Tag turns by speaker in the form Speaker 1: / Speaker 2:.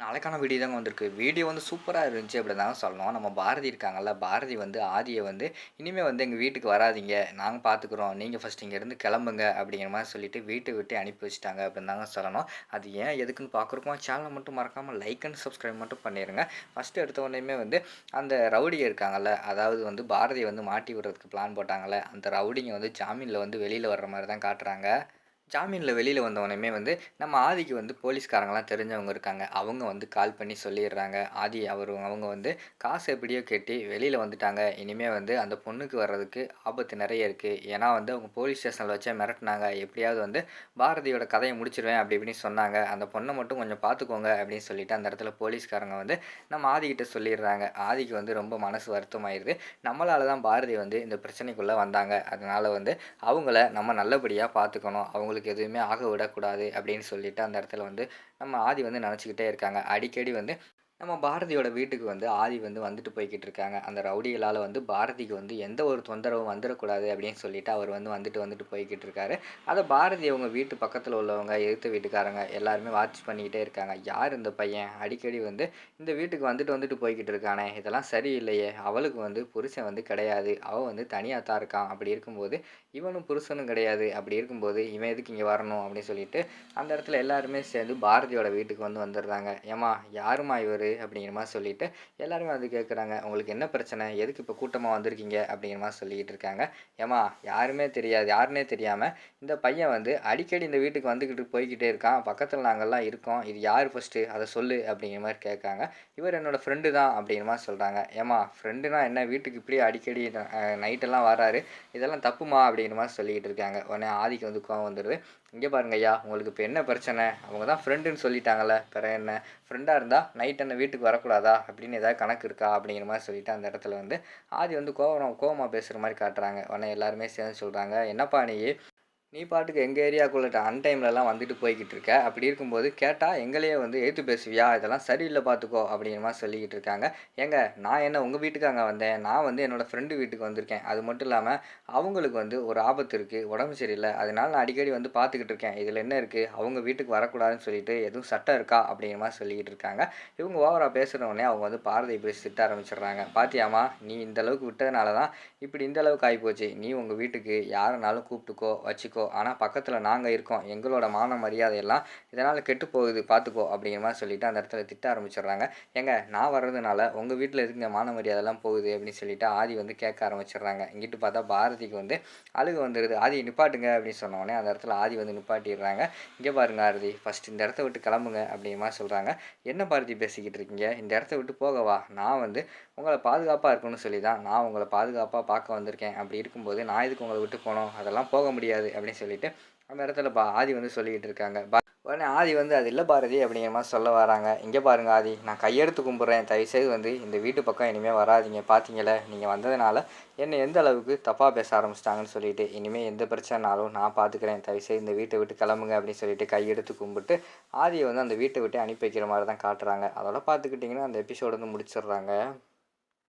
Speaker 1: நாளைக்கான வீடியோ தாங்க வந்திருக்கு. வீடியோ வந்து சூப்பராக இருந்துச்சு அப்படி தாங்க சொல்லணும். நம்ம பாரதி இருக்காங்கல்ல பாரதி வந்து ஆதியை வந்து இனிமேல் வந்து எங்கள் வீட்டுக்கு வராதீங்க. நாங்கள் பார்த்துக்குறோம் நீங்கள் ஃபஸ்ட் இங்கேருந்து கிளம்புங்க அப்படிங்கிற மாதிரி சொல்லிட்டு வீட்டை விட்டு அனுப்பி வச்சுட்டாங்க அப்படின்னு தாங்க சொல்லணும். அது ஏன் எதுக்குன்னு பார்க்குறோம் சேனலை மட்டும் மறக்காமல் லைக் அண்ட் சப்ஸ்கிரைப் மட்டும் பண்ணிடுங்க ஃபஸ்ட்டு எடுத்த உடனேயுமே வந்து அந்த ரவுடிங்க இருக்காங்கல்ல அதாவது வந்து பாரதியை வந்து மாட்டி விடுறதுக்கு பிளான் போட்டாங்கல்ல அந்த ரவுடிங்க வந்து ஜாமீனில் வந்து வெளியில் வர்ற மாதிரி தான் காட்டுறாங்க. ஜாமீனில் வெளியில் வந்தவனையுமே வந்து நம்ம ஆதிக்கு வந்து போலீஸ்காரங்களாம் தெரிஞ்சவங்க இருக்காங்க. அவங்க வந்து கால் பண்ணி சொல்லிடுறாங்க. ஆதி அவர் அவங்க வந்து காசு எப்படியோ கட்டி வெளியில் வந்துட்டாங்க. இனிமேல் வந்து அந்த பொண்ணுக்கு வர்றதுக்கு ஆபத்து நிறைய இருக்குது ஏன்னா வந்து அவங்க போலீஸ் ஸ்டேஷனில் வச்சே மிரட்டினாங்க. எப்படியாவது வந்து பாரதியோட கதையை முடிச்சிருவேன் அப்படி இப்படின்னு சொன்னாங்க. அந்த பொண்ணை மட்டும் கொஞ்சம் பார்த்துக்கோங்க அப்படின்னு சொல்லிட்டு அந்த இடத்துல போலீஸ்காரங்க வந்து நம்ம ஆதிக்கிட்ட சொல்லிடுறாங்க. ஆதிக்கு வந்து ரொம்ப மனசு வருத்தமாயிருது. நம்மளால தான் பாரதி வந்து இந்த பிரச்சனைக்குள்ளே வந்தாங்க. அதனால் வந்து அவங்கள நம்ம நல்லபடியாக பார்த்துக்கணும். அவங்களுக்கு எதுவுமே ஆக விடக்கூடாது அப்படின்னு சொல்லிட்டு அந்த இடத்துல வந்து நம்ம ஆதி வந்து நினச்சிக்கிட்டே இருக்காங்க. அடிக்கடி வந்து நம்ம பாரதியோட வீட்டுக்கு வந்து ஆதி வந்து வந்துட்டு போய்கிட்டு இருக்காங்க. அந்த ரவுடிகளால் வந்து பாரதிக்கு வந்து எந்த ஒரு தொந்தரவும் வந்துடக்கூடாது அப்படின்னு சொல்லிட்டு அவர் வந்து வந்துட்டு வந்துட்டு போய்கிட்டு இருக்காரு. அதை பாரதி அவங்க வீட்டு பக்கத்தில் உள்ளவங்க எதிர்த்த வீட்டுக்காரங்க எல்லாருமே வாட்ச் பண்ணிக்கிட்டே இருக்காங்க. யார் இந்த பையன்? அடிக்கடி வந்து இந்த வீட்டுக்கு வந்துட்டு வந்துட்டு போய்கிட்டு இருக்கானே. இதெல்லாம் சரியில்லையே. அவளுக்கு வந்து புருஷன் வந்து கிடையாது. அவள் வந்து தனியாக தான் இருக்கான் அப்படி இருக்கும்போது இவனும் புருஷனும் கிடையாது. அப்படி இருக்கும்போது இவன் எதுக்கு இங்கே வரணும்? அப்படின்னு சொல்லிட்டு அந்த இடத்துல எல்லாருமே சேர்ந்து பாரதியோட வீட்டுக்கு வந்து வந்துடுறாங்க. ஏமா யாருமா இவர்? அப்படிங்கிற மாதிரி சொல்லிட்டு எல்லாருமே வந்து கேட்குறாங்க உங்களுக்கு என்ன பிரச்சனை? எதுக்கு இப்போ கூட்டமாக வந்திருக்கீங்க? அப்படிங்கிற மாதிரி சொல்லிக்கிட்டு இருக்காங்க. ஏமா யாருமே தெரியாது. யாருன்னே தெரியாமல் இந்த பையன் வந்து அடிக்கடி இந்த வீட்டுக்கு வந்துக்கிட்டு போய்கிட்டே இருக்கான். பக்கத்தில் நாங்கள்லாம் இருக்கோம். இது யார் ஃபஸ்ட்டு அதை சொல்லு அப்படிங்கிற மாதிரி கேட்காங்க இவர் என்னோடய ஃப்ரெண்டு தான் அப்படிங்கிற மாதிரி சொல்கிறாங்க ஏமா ஃப்ரெண்டுனா என்ன? வீட்டுக்கு இப்படியே அடிக்கடி நைட்டெல்லாம் வராரு. இதெல்லாம் தப்புமா? அப்படிங்கிற மாதிரி சொல்லிக்கிட்டு இருக்காங்க. உடனே ஆதிக்கு வந்து கோவம் வந்துடுது இங்கே பாருங்க ஐயா உங்களுக்கு இப்போ என்ன பிரச்சனை? அவங்க தான் ஃப்ரெண்டுன்னு சொல்லிட்டாங்கல்ல. பிற என்ன? ஃப்ரெண்டாக இருந்தால் நைட் என்ன வீட்டுக்கு வரக்கூடாதா? அப்படின்னு ஏதாவது கணக்கு இருக்கா? அப்படிங்கிற மாதிரி சொல்லிவிட்டு அந்த இடத்துல வந்து ஆதி வந்து கோவம் கோவமாக பேசுகிற மாதிரி காட்டுறாங்க. உடனே எல்லாருமே சேர்ந்து சொல்கிறாங்க என்னப்பா நீ நீ பாட்டுக்கு எங்கள் ஏரியாக்குள்ள அன்டைம்லலாம் வந்துட்டு போய்கிட்டு இருக்க அப்படி இருக்கும்போது கேட்டால் எங்களையே வந்து ஏற்று பேசுவியா? இதெல்லாம் சரியில்லை பார்த்துக்கோ அப்படிங்கிற மாதிரி சொல்லிக்கிட்டு இருக்காங்க ஏங்க நான் என்ன உங்கள் வீட்டுக்கு அங்கே வந்தேன்? நான் வந்து என்னோடய ஃப்ரெண்டு வீட்டுக்கு வந்திருக்கேன். அது மட்டும் இல்லாமல் அவங்களுக்கு வந்து ஒரு ஆபத்து இருக்குது உடம்பு சரியில்லை. அதனால நான் அடிக்கடி வந்து பார்த்துக்கிட்டு இருக்கேன் இதில் என்ன இருக்குது அவங்க வீட்டுக்கு வரக்கூடாதுன்னு சொல்லிட்டு எதுவும் சட்டம் இருக்கா? அப்படிங்கிற மாதிரி சொல்லிக்கிட்டு இருக்காங்க இவங்க ஓவராக பேசுகிறவொடனே அவங்க வந்து பாரதியை பேசி திட்ட ஆரம்பிச்சிடுறாங்க. பாத்தியாமா நீ இந்த அளவுக்கு விட்டதுனால தான் இப்படி இந்த அளவுக்கு ஆகிப்போச்சு நீ உங்கள் வீட்டுக்கு யாருனாலும் கூப்பிட்டுக்கோ வச்சுக்கோ ஆனால் பக்கத்தில் நாங்கள் இருக்கோம். எங்களோட மான மரியாதையெல்லாம் இதனால் கெட்டு போகுது பார்த்துக்கோ அப்படிங்கிற மாதிரி சொல்லிட்டு அந்த இடத்துல திட்ட ஆரம்பிச்சிடுறாங்க. ஏங்க நான் வர்றதுனால உங்கள் வீட்டில் இருக்குங்க மான மரியாதைலாம் போகுது அப்படின்னு சொல்லிட்டு ஆதி வந்து கேட்க ஆரம்பிச்சிடுறாங்க. இங்கிட்டு பார்த்தா பாரதிக்கு வந்து அழுகு வந்துடுது ஆதி நிப்பாட்டுங்க அப்படின்னு சொன்னோடனே அந்த இடத்துல ஆதி வந்து நிப்பாட்டிடுறாங்க. இங்கே பாருங்க ஆரதி ஃபஸ்ட் இந்த இடத்த விட்டு கிளம்புங்க அப்படிங்கிற மாதிரி சொல்கிறாங்க என்ன பாரதி பேசிக்கிட்டு இருக்கீங்க? இந்த இடத்த விட்டு போகவா? நான் வந்து உங்களை பாதுகாப்பாக இருக்கணும்னு சொல்லி தான் நான் உங்களை பாதுகாப்பாக பார்க்க வந்திருக்கேன். அப்படி இருக்கும்போது நான் இதுக்கு உங்களை விட்டு போனோம்? அதெல்லாம் போக முடியாது அப்படின்னு சொல்லிட்டு அந்த இடத்துல பா ஆதி வந்து சொல்லிக்கிட்டு இருக்காங்க. பா உடனே ஆதி வந்து அது இல்லை பாரதி அப்படிங்கிற மாதிரி சொல்ல வராங்க. இங்கே பாருங்க ஆதி நான் கையெடுத்து கும்பிட்றேன். தயவுசெய்து வந்து இந்த வீட்டு பக்கம் இனிமேல் வராதிங்க. பார்த்தீங்களே நீங்கள் வந்ததுனால என்னை எந்த அளவுக்கு தப்பாக பேச ஆரம்பிச்சிட்டாங்கன்னு சொல்லிட்டு இனிமேல் எந்த பிரச்சனைனாலும் நான் பார்த்துக்கிறேன் தயவுசெய்து இந்த வீட்டை விட்டு கிளம்புங்க அப்படின்னு சொல்லிட்டு கையெடுத்து கும்பிட்டு ஆதியை வந்து அந்த வீட்டை விட்டு அனுப்பி வைக்கிற மாதிரி தான் காட்டுறாங்க. அதோட பார்த்துக்கிட்டிங்கன்னா அந்த எபிசோடு வந்து முடிச்சிடுறாங்க.